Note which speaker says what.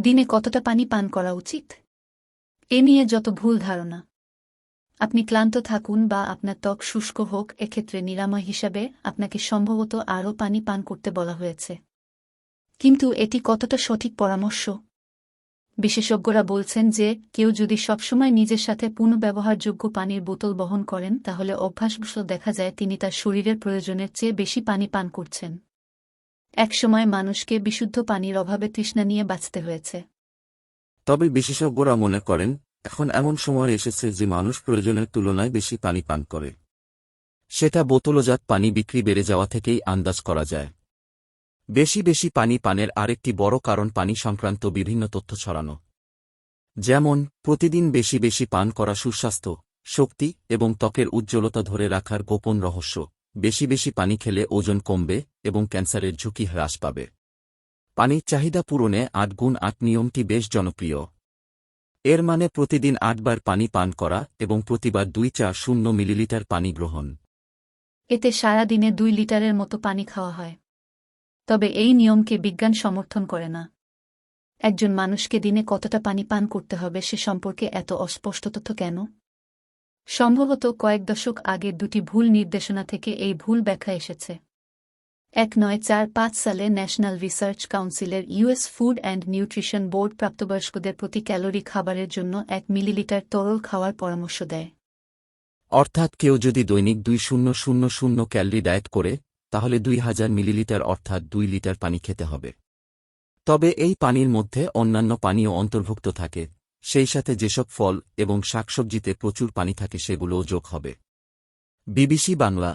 Speaker 1: দিনে কতটা পানি পান করা উচিত? এ নিয়ে যত ভুল ধারণা। আপনি ক্লান্ত থাকুন বা আপনার ত্বক শুষ্ক হোক, এক্ষেত্রে নিরাময় হিসাবে আপনাকে সম্ভবত আরও পানি পান করতে বলা হয়েছে। কিন্তু এটি কতটা সঠিক পরামর্শ? বিশেষজ্ঞরা বলছেন যে, কেউ যদি সবসময় নিজের সাথে পুনঃব্যবহারযোগ্য পানির বোতল বহন করেন, তাহলে অভ্যাসবশত দেখা যায় তিনি তার শরীরের প্রয়োজনের চেয়ে বেশি পানি পান করছেন। একসময় মানুষকে বিশুদ্ধ পানির অভাবে তৃষ্ণা নিয়ে বাঁচতে হয়েছে।
Speaker 2: তবে বিশেষজ্ঞরা মনে করেন, এখন এমন সময় এসেছে যে মানুষ প্রয়োজনের তুলনায় বেশি পানি পান করে। সেটা বোতলজাত পানি বিক্রি বেড়ে যাওয়া থেকেই আন্দাজ করা যায়। বেশি বেশি পানি পানের আরেকটি বড় কারণ পানি সংক্রান্ত বিভিন্ন তথ্য ছড়ানো। যেমন, প্রতিদিন বেশি বেশি পান করা সুস্বাস্থ্য, শক্তি এবং ত্বকের উজ্জ্বলতা ধরে রাখার গোপন রহস্য। বেশি বেশি পানি খেলে ওজন কমবে এবং ক্যান্সারের ঝুঁকি হ্রাস পাবে। পানির চাহিদা পূরণে আট গুণ আট নিয়মটি বেশ জনপ্রিয়। এর মানে প্রতিদিন আটবার পানি পান করা এবং প্রতিবার দুই চা শূন্য মিলিলিটার পানি গ্রহণ।
Speaker 1: এতে সারা দিনে দুই লিটারের মতো পানি খাওয়া হয়। তবে এই নিয়মকে বিজ্ঞান সমর্থন করে না। একজন মানুষকে দিনে কতটা পানি পান করতে হবে সে সম্পর্কে এত অস্পষ্ট তথ্য কেন? সম্ভবত কয়েক দশক আগে দুটি ভুল নির্দেশনা থেকে এই ভুল ব্যাখ্যা এসেছে। এক নয় চার পাঁচ সালে ন্যাশনাল রিসার্চ কাউন্সিলের US food and nutrition board প্রাপ্তবয়স্কদের প্রতি ক্যালোরি খাবারের জন্য এক মিলিলিটার তরল খাওয়ার পরামর্শ দেয়।
Speaker 2: অর্থাৎ কেউ যদি দৈনিক দুই শূন্য শূন্য শূন্য ক্যালরি ডায়েট করে, তাহলে দুই হাজার মিলিলিটার অর্থাৎ দুই লিটার পানি খেতে হবে। তবে এই পানির মধ্যে অন্যান্য পানীয় অন্তর্ভুক্ত থাকে সেই সাথে যেসব ফল এবং শাকসবজিতে প্রচুর পানি থাকে সেগুলোও যোগ হবে। বিবিসি বাংলা